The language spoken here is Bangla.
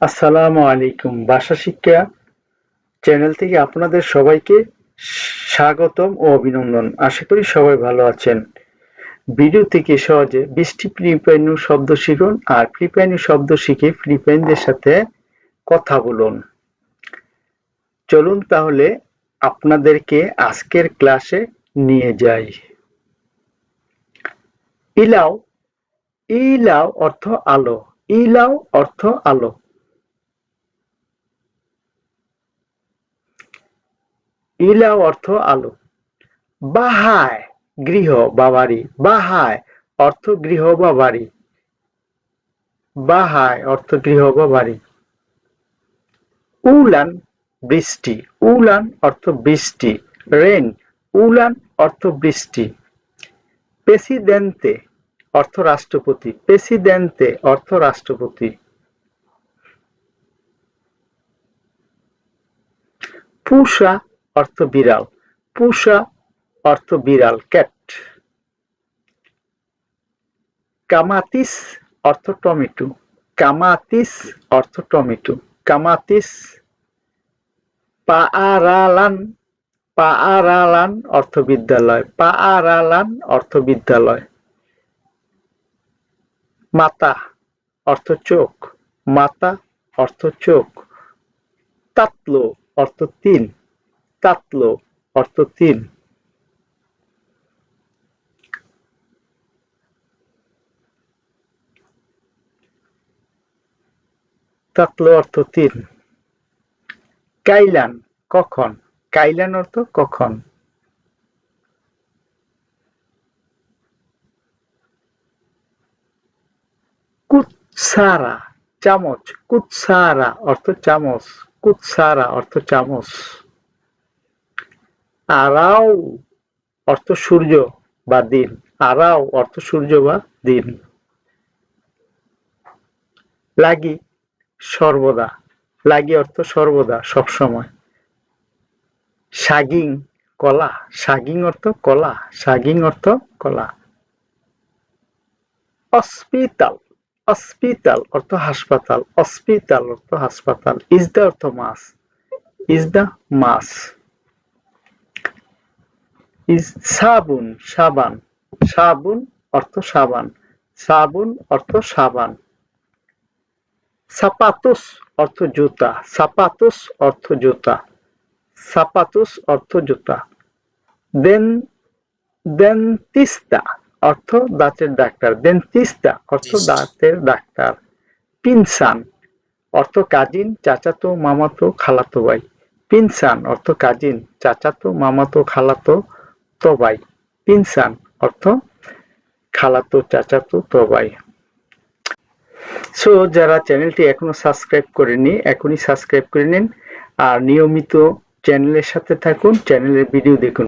আসসালামু আলাইকুম ভাষা শিক্ষা চ্যানেল থেকে আপনাদের সবাইকে স্বাগতম ও অভিনন্দন। আশা করি সবাই ভালো আছেন। ভিডিও থেকে সহজে ফিলিপাইনু শব্দ শিখুন আর ফিলিপাইনু শব্দ শিখে ফিলিপাইনদের সাথে কথা বলুন। চলুন তাহলে আপনাদেরকে আজকের ক্লাসে নিয়ে যাই। ইলাও ইলাও অর্থ আলো। ইলাও অর্থ আলো। ইলাও অর্থ আলো। বাহায় গৃহ বা বাড়ি। বাহায় অর্থ গৃহ বা বাড়ি। বাহায় অর্থ গৃহ বা বাড়ি। উলান বৃষ্টি। উলান অর্থ বৃষ্টি। রেন। উলান অর্থ বৃষ্টি। প্রেসিডেন্তে অর্থ রাষ্ট্রপতি প্রেসিডেন্তে অর্থ রাষ্ট্রপতি পুষা অর্থ বিড়াল, পুষা অর্থ বিড়াল, ক্যাট। কামাতিস অর্থ টমেটো, কামাতিস অর্থ টমেটো, কামাতিস পাআরালান পাআরালান অর্থ বিদ্যালয়, পাআরালান অর্থ বিদ্যালয়। মাতা অর্থ চোখ, মাতা অর্থ চোখ, তাতলো অর্থ তিন, তাতলো অর্থ তিন। তাতলো অর্থ তিন। কাইলান, কখন? কাইলান অর্থ কখন? কুৎসারা, চামচ, কুৎসারা অর্থ চামচ, কুৎসারা অর্থ চামচ। আরাও অর্থ সূর্য বা দিন। আরাও অর্থ সূর্য বা দিন। লাগি, সর্বদা। লাগি অর্থ সর্বদা, সবসময়। সাগিং, কলা। সাগিং অর্থ কলা। সাগিং অর্থ কলা। হসপিটাল হসপিটাল অর্থ হাসপাতাল, হসপিটাল অর্থ হাসপাতাল। ইজ দা অর্থ মাস ইজ দা মাস ইজ সাবুন, সাবান। সাবুন অর্থ সাবান। সাবুন অর্থ সাবান। সাপাতুস অর্থ জুতা। সাপাতুস অর্থ জুতা। সাপাতুস অর্থ জুতা। দেন, দেন্তিস্তা। অর্থ দাঁতের ডাক্তার দেন্তিস্তা অর্থ দাঁতের ডাক্তার। পিনসান অর্থ কাজিন চাচাতো মামাতো খালাতো ভাই। পিনসান অর্থ কাজিন চাচাতো মামাতো খালাতো তবাই পিনসান অর্থ খালাতো চাচাতো তবাই সো যারা চ্যানেলটি এখনও সাবস্ক্রাইব করেনি এখনই সাবস্ক্রাইব করে নিন। আর নিয়মিত চ্যানেলের সাথে থাকুন চ্যানেলের ভিডিও দেখুন।